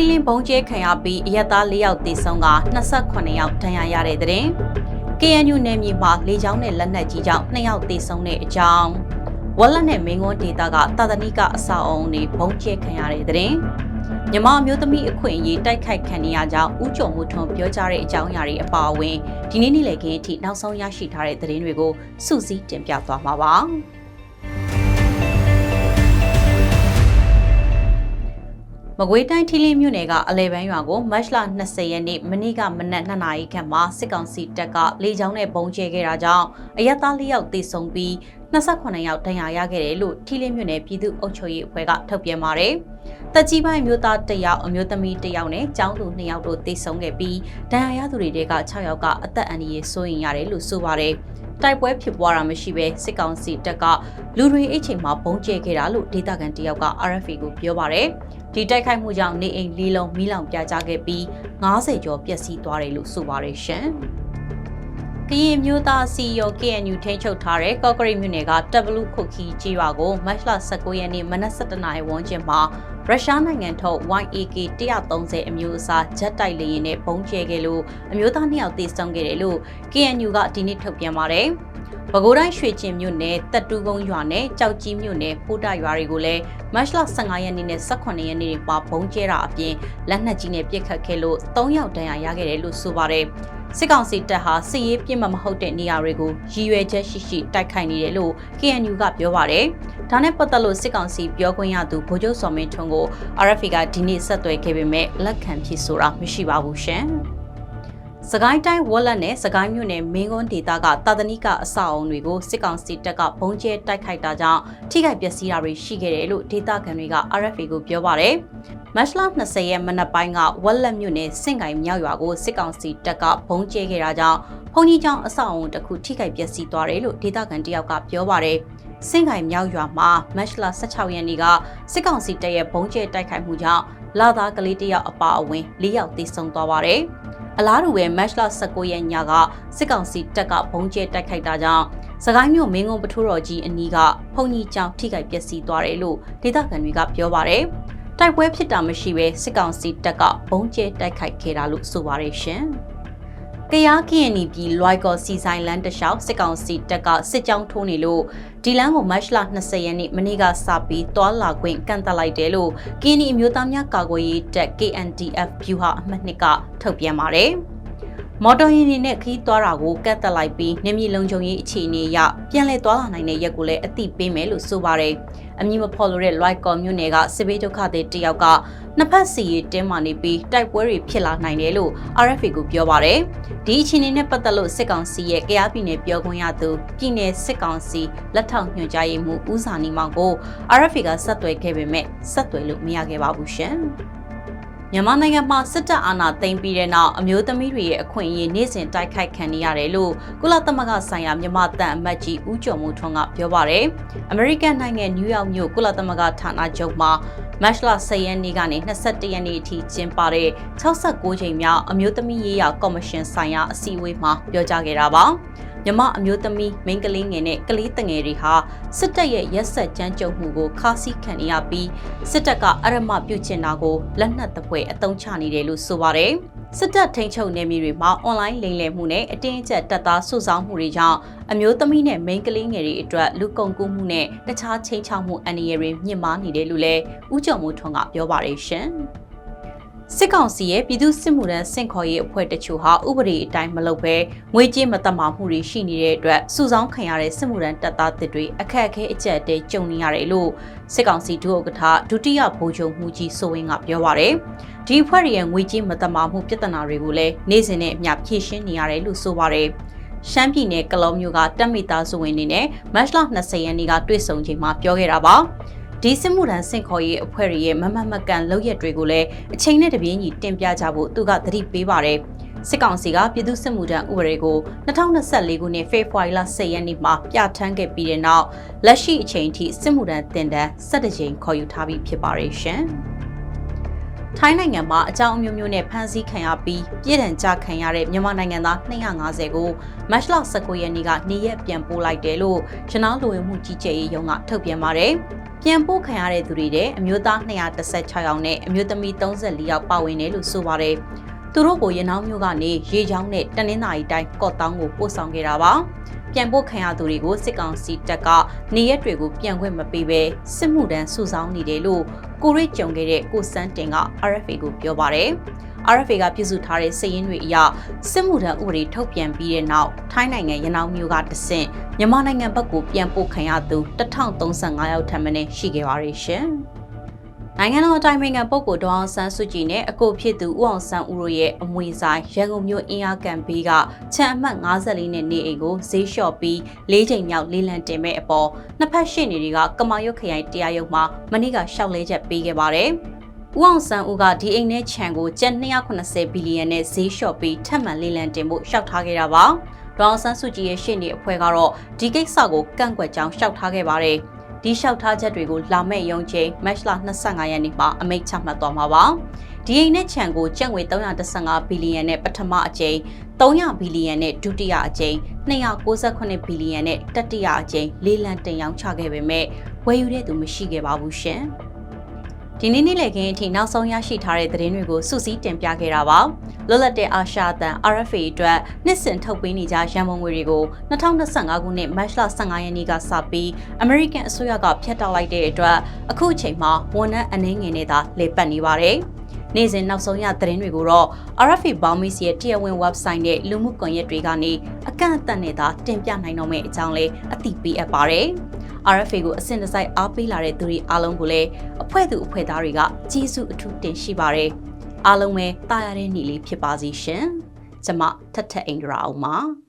ထီလင်းဘုံကျဲခံရပြီးအရက်သား၄ယောက်သေဆုံးက28ယောက်ဒဏ်ရာရတဲ့တဲ့ KNU နယ်မြေမှာလေကြောင်းနဲ့လက်နက်ကြီးကြောင့်2ယောက်သေဆုံးတဲ့အကြောင်းဝက်လက်နဲ့မင်းကွန်းဒေတာကတာသနိကအဆောက်အုံတွေဘုံကျဲခံရတဲ့တဲ့မြမအမျိုးသမီးအခွင့်အရေးတိုက်ခိုက်ခံနေရကြောင်းဥကြုံမှုထွန်းပြောကြားတဲ့အကြောင်းအရာတွေအပါအဝင်ဒီနေ့နေ့လည်ခင်းအထိနောက်ဆုံးရရှိထားတဲ့သတင်းတွေကိုစုစည်းတင်ပြသွားမှာပါ။ မကွေးတိုင်းထီလင်းမြို့နယ်ကအလဲပန်းရွာကိုမတ်လ20ရက်နေ့မနေ့ကမနက်2နာရီခန့်မှာစစ်ကောင်စီတပ်ကလေကြောင်းနဲ့ပုံကျဲခဲ့တာကြောင့်အရက်သား၄ယောက်သေဆုံးပြီး28ယောက်ဒဏ်ရာရခဲ့တယ်လို့ထီလင်းမြို့နယ်ပြည်သူ့အုပ်ချုပ်ရေးအဖွဲ့ကထုတ်ပြန်ပါတယ်။တက်ကြီးပိုင်းမျိုးသား1ယောက်အမျိုးသမီး1ယောက်နဲ့ကျောင်းသူ2ယောက်တို့သေဆုံးခဲ့ပြီးဒဏ်ရာရသူတွေက6ယောက်ကအသက်အန္တရာယ်စိုးရိမ်ရတယ်လို့ဆိုပါတယ်။တိုက်ပွဲဖြစ်ပွားတာမရှိဘဲစစ်ကောင်စီတပ်ကလူတွေအိတ်ချိန်မှာပုံကျဲခဲ့တာလို့ဒေသခံတယောက်က RFA ကိုပြောပါတယ်။ ဒီတိုက်ခိုက်မှုကြောင့်နေအိမ်လေးလုံးမီးလောင်ပြကြခဲ့ပြီး90ကျော်ပျက်စီးသွားတယ်လို့ဆိုပါတယ်ရှင်။ကရင်မျိုးသားစီယော KNU ထိန်းချုပ်ထားတဲ့ကော့ကရိတ်မြို့နယ်ကတပ်ဘလူးခုတ်ခီကြီးရွာကိုမတ်လ19ရက်နေ့မနက်7:00နာရီဝန်းကျင်မှာရုရှားနိုင်ငံထုတ် YAK 130အမျိုးအစားဂျက်တိုက်လေယာဉ်နဲ့ပုံကျဲခဲ့လို့အမျိုးသား2ယောက်သေဆုံးခဲ့တယ်လို့ KNU ကဒီနေ့ထုတ်ပြန်ပါတယ်။ ပဲခူးတိုင်းရွှေကျင်မြို့နယ်တက်တူးကုန်းရွာနဲ့ကြောက်ကြီးမြို့နယ်ဖိုးတာရွာတွေကိုလည်းမတ်လ15ရက်နေ့နဲ့18ရက်နေ့တွေမှာဘုံကျဲတာအပြင်လက်နက်ကြီးနဲ့ပစ်ခတ်ခဲ့လို့3ယောက်ဒဏ်ရာရခဲ့တယ်လို့ဆိုပါတယ်စစ်ကောင်စီတပ်ဟာစစ်ရေးပြစ်မှတ်မဟုတ်တဲ့နေရာတွေကိုရည်ရွယ်ချက်ရှိရှိတိုက်ခိုက်နေတယ်လို့ KNU ကပြောပါတယ်။ဒါနဲ့ပတ်သက်လို့စစ်ကောင်စီပြောခွင့်ရသူဗိုလ်ချုပ်စော်မင်းထွန်းကို RFA ကဒီနေ့ဆက်သွယ်ခဲ့ပေမဲ့လက်ခံဖြစ်ဆိုတာမရှိပါဘူးရှင်။ စကိုင်းတိုင်းဝက်လက်နဲ့စကိုင်းမြို့နယ်မင်းကွန်းဒေသကတာသနိကအဆောက်အုံတွေကိုစစ်ကောင်စီတပ်ကဘုံကျဲတိုက်ခိုက်တာကြောင့်ထိခိုက်ပျက်စီးတာတွေရှိခဲ့တယ်လို့ဒေသခံတွေက RFA ကိုပြောပါတယ်။မတ်လ20ရက်မနက်ပိုင်းကဝက်လက်မြို့နယ်စင့်ကိုင်မြောက်ရွာကိုစစ်ကောင်စီတပ်ကဘုံကျဲခဲ့တာကြောင့်ဘုံကြီးကျောင်းအဆောက်အုံတစ်ခုထိခိုက်ပျက်စီးသွားတယ်လို့ဒေသခံတယောက်ကပြောပါတယ်။စင်ကိုင်မြောက်ရွာမှာမတ်လ16ရက်နေ့ကစစ်ကောင်စီတပ်ရဲ့ဘုံကျဲတိုက်ခိုက်မှုကြောင့်လာသားကလေးတယောက်အပါအဝင်၄ယောက်သေဆုံးသွားပါတယ်။ အလားတူပဲ match လ19ရက်ညကစစ်ကောင်စီတပ်ကဘုံကျဲတိုက်ခိုက်တာကြောင့်စကိုင်းမြို့မင်းကုန်းပထိုးတော်ကြီးအနီးကဖုန်ကြီးကျောင်းထိခိုက်ပျက်စီးသွားတယ်လို့ဒေသခံတွေကပြောပါတယ်။တိုက်ပွဲဖြစ်တာမရှိဘဲစစ်ကောင်စီတပ်ကဘုံကျဲတိုက်ခိုက်ခဲ့တာလို့ဆိုပါတယ်ရှင်။ ကရားကရင်နီပြည်လွိုက်ကော်စီဆိုင်လန်တလျှောက်စစ်ကောင်စီတပ်ကစစ်ကြောင်းထိုးနေလို့ဒီလမ်းကိုမတ်လ20ရက်နေ့မနေ့ကစပြီးတွာလာခွင့်ကန့်သတ်လိုက်တယ်လို့ကရင်နီအမျိုးသားများကာကွယ်ရေးတပ် KNDF ဗျူဟာအမှတ်2ကထုတ်ပြန်ပါတယ်။ မော်တော်ယာဉ်တွေနဲ့ခီးသွားတာကိုကတ်တက်လိုက်ပြီးနေမြေလုံခြုံရေးအခြေအနေအရပြန်လည်သွားလာနိုင်တဲ့ရက်ကိုလည်းအသိပေးမယ်လို့ဆိုပါတယ်။အမည်မဖော်လို့တဲ့ Light Com မြို့နယ်ကစစ်ဘေးဒုက္ခသည်တယောက်ကနှစ်ဖက်စီရေးတင်းမာနေပြီးတိုက်ပွဲတွေဖြစ်လာနိုင်တယ်လို့ RFA ကပြောပါတယ်။ဒီအခြေအနေနဲ့ပတ်သက်လို့စစ်ကောင်စီရဲ့ကရားပြည်နယ်ပြောခွင့်ရသူပြည်နယ်စစ်ကောင်စီလက်ထောက်ညွှန်ကြားရေးမှူးဦးစာနီမောင်ကို RFA ကဆက်သွယ်ခဲ့ပေမဲ့ဆက်သွယ်လို့မရခဲ့ပါဘူးရှင်။ မြန်မာနိုင်ငံမှာစစ်တပ်အာဏာသိမ်းပြီးတဲ့နောက်အမျိုးသမီးတွေရဲ့အခွင့်အရေးနေ့စဉ်တိုက်ခိုက်ခံနေရတယ်လို့ကုလသမဂ္ဂဆိုင်ရာမြန်မာတန်အမတ်ကြီးဦးကျော်မိုးထွန်းကပြောပါရယ်။အမေရိကန်နိုင်ငံနယူးယောက်မြို့ကုလသမဂ္ဂဌာနချုပ်မှာမတ်လ10ရက်နေ့ကနေ21ရက်နေ့အထိကျင်းပတဲ့69ချိန်မြောက်အမျိုးသမီးရေးရာကော်မရှင်ဆိုင်ရာအစည်းအဝေးမှာပြောကြားခဲ့တာပါ။ မြမအမျိုးသမီးမိန်းကလေးငယ်နဲ့ကလေးတငယ်တွေဟာစစ်တပ်ရဲ့ရက်ဆက်ကြမ်းကြုတ်မှုကိုခါးစည်းခံရပြီးစစ်တပ်ကအရမပြုတ်ချင်တာကိုလက်နက်တပွဲအသုံးချနေတယ်လို့ဆိုပါတယ်စစ်တပ်ထိန်းချုပ်နေမြေတွေမှာအွန်လိုင်းလိမ်လည်မှုနဲ့အတင်းအကျပ်တပ်သားစုဆောင်းမှုတွေကြောင့်အမျိုးသမီးနဲ့မိန်းကလေးငယ်တွေအတွက်လူကုန်ကူးမှုနဲ့တခြားချိန်ချောက်မှုအန္တရာယ်တွေမြင့်မားနေတယ်လို့လည်းဦးကျော်မိုးထွန်းကပြောပါတယ်ရှင်။ စစ်ကောင်စီရဲ့ပြည်သူစစ်မှုထမ်းစင့်ခေါ်ရေးအဖွဲ့တချို့ဟာဥပဒေအတိုင်းမလုပ်ဘဲငွေကြေးမတမာမှုတွေရှိနေတဲ့အတွက်စုဆောင်းခံရတဲ့စစ်မှုထမ်းတပ်သားတွေအခက်အခဲအကျက်တဲကြုံနေရတယ်လို့စစ်ကောင်စီဒုဥက္ကဋ္ဌဒုတိယဗိုလ်ချုပ်မှုကြီးစိုးဝင်းကပြောပါရယ်ဒီအဖွဲ့ရဲ့ငွေကြေးမတမာမှုပြဿနာတွေကိုလည်းနေ့စဉ်နဲ့အမျှဖြေရှင်းနေရတယ်လို့ဆိုပါရယ်ရှမ်းပြည်နယ်ကလောမျိုးကတက်မိသားစုဝင်တွေနဲ့မတ်လ20ရက်နေ့ကတွေ့ဆုံချိန်မှာပြောခဲ့တာပါ ဒီစစ်မှုထမ်းစင်ခေါ်ရေးအဖွဲ့ရဲ့မမမကန်လောက်ရက်တွေကိုလည်းအချိန်နဲ့တပြေးညီတင်ပြကြဖို့သူကသတိပေးပါတယ်စစ်ကောင်စီကပြည်သူ့စစ်မှုထမ်းဥပဒေကို2024ခုနှစ်ဖေဖော်ဝါရီလ10ရက်နေ့မှာပြဋ္ဌာန်းခဲ့ပြီးတဲ့နောက်လက်ရှိအချိန်ထိစစ်မှုထမ်းတင်တန်း17ကြိမ်ခေါ်ယူထားပြီးဖြစ်ပါတယ်ရှင်။ထိုင်းနိုင်ငံမှာအကြောင်းအမျိုးမျိုးနဲ့ဖမ်းဆီးခံရပြီးပြည်ထန်ကြခံရတဲ့မြန်မာနိုင်ငံသား250ကိုမတ်လ19ရက်နေ့ကနေရက်ပြန်ပို့လိုက်တယ်လို့ကျွန်တော်လူဝင်မှုကြီးကြပ်ရေးရုံးကထုတ်ပြန်ပါတယ်။ ပြန်ပို့ခံရတဲ့သူတွေတဲ့အမျိုးသား216ယောက်နဲ့အမျိုးသမီး34ယောက်ပါဝင်တယ်လို့ဆိုပါတယ်။သူတို့ကိုရနောင်းမျိုးကနေရေချောင်းနဲ့တနင်္သာရီတိုင်းကော့တောင်းကိုပို့ဆောင်ခဲ့တာပါ။ပြန်ပို့ခံရသူတွေကိုစစ်ကောင်စီတပ်ကနေရက်တွေကိုပြန်ခွင့်မပေးဘဲစစ်မှုတန်းစုဆောင်းနေတယ်လို့ကိုရိကြုံခဲ့တဲ့ကိုစန်းတင်က RFA ကိုပြောပါတယ်။ RFA ကပြုစုထားတဲ့စာရင်းတွေအရစစ်မှုထမ်းဥပဒေထုတ်ပြန်ပြီးတဲ့နောက်ထိုင်းနိုင်ငံရနောင်းမျိုးကတဆင့်မြန်မာနိုင်ငံဘက်ကိုပြန်ပို့ခံရသူ1035ယောက်ထပ်မံရှိခဲ့ပါရရှင်။နိုင်ငံတော်အတိုင်ပင်ခံပုဂ္ဂိုလ်ဒေါအောင်ဆန်းစုကြည်နဲ့အကိုဖြစ်သူဦးအောင်ဆန်းဦးတို့ရဲ့အမွေဆိုင်ရန်ကုန်မြို့အင်းအားကန်ဘေးကချန်အမှတ်54နဲ့နေအိမ်ကိုဈေးလျှော့ပြီး၄ချိန်မြောက်လေးလံတင်မဲ့အပေါ်နှစ်ဖက်ရှေ့နေတွေကကမာရွတ်ခရိုင်တရားရုံးမှာမနေ့ကရှောက်လဲချက်ပေးခဲ့ပါတယ်။ ဦးအောင်ဆန်းဦးကဒီအိမ်နဲ့ခြံကိုကျပ်280ဘီလီယံနဲ့ဈေးလျှော့ပြီးထပ်မံလေးလံတင်ဖို့ရှောက်ထားခဲ့တာပါ။ဒေါအောင်ဆန်းစုကြည်ရဲ့ရှေ့နေအဖွဲ့ကတော့ဒီကိစ္စကိုကန့်ကွက်ကြောင်းရှောက်ထားခဲ့ပါတယ်။ဒီလျှောက်ထားချက်တွေကိုလာမယ့်ရုံးချိန်မတ်လ25ရက်နေ့မှာအမိန့်ချမှတ်သွားမှာပါ။ဒီအိမ်နဲ့ခြံကိုကျပ်ငွေ315ဘီလီယံနဲ့ပထမအကြိမ်300ဘီလီယံနဲ့ဒုတိယအကြိမ်268ဘီလီယံနဲ့တတိယအကြိမ်လေးလံတင်ရောင်းချခဲ့ပေမဲ့ဝယ်ယူတဲ့သူမရှိခဲ့ပါဘူးရှင်။ ဒီနေ့နေ့လည်ခင်းအထိနောက်ဆုံးရရှိထားတဲ့သတင်းတွေကိုစုစည်းတင်ပြခဲ့တာပါလွတ်လပ်တဲ့အာရှအသံ RFA အတွက်နှစ်စဉ်ထုတ်ပေးနေကြရန်ပုံငွေတွေကို2025ခုနှစ်မတ်လ15ရက်နေ့ကစပြီး American အစိုးရကဖျက်တောက်လိုက်တဲ့အတွက်အခုအချိန်မှာဝန်ထမ်းအနှင်းငယ်နဲ့သာလေပတ်နေပါတယ်နေ့စဉ်နောက်ဆုံးရသတင်းတွေကိုတော့ RFA Bombis ရဲ့တရားဝင် website နဲ့လူမှုကွန်ရက်တွေကနေအကန့်အသတ်နဲ့သာတင်ပြနိုင်တော့မယ့်အကြောင်းလေးအသိပေးအပ်ပါတယ်။ RFA ကိုအစင်တစိုက်အားပေးလာတဲ့သူတွေအားလုံးကိုလည်းအဖွဲ့သူအဖွဲ့သားတွေကကျေးဇူးအထူးတင်ရှိပါတယ်။အားလုံးပဲတာယာတဲ့နေ့လေးဖြစ်ပါစေရှင်။ကျမထထအိန္ဒရာအောင်ပါ။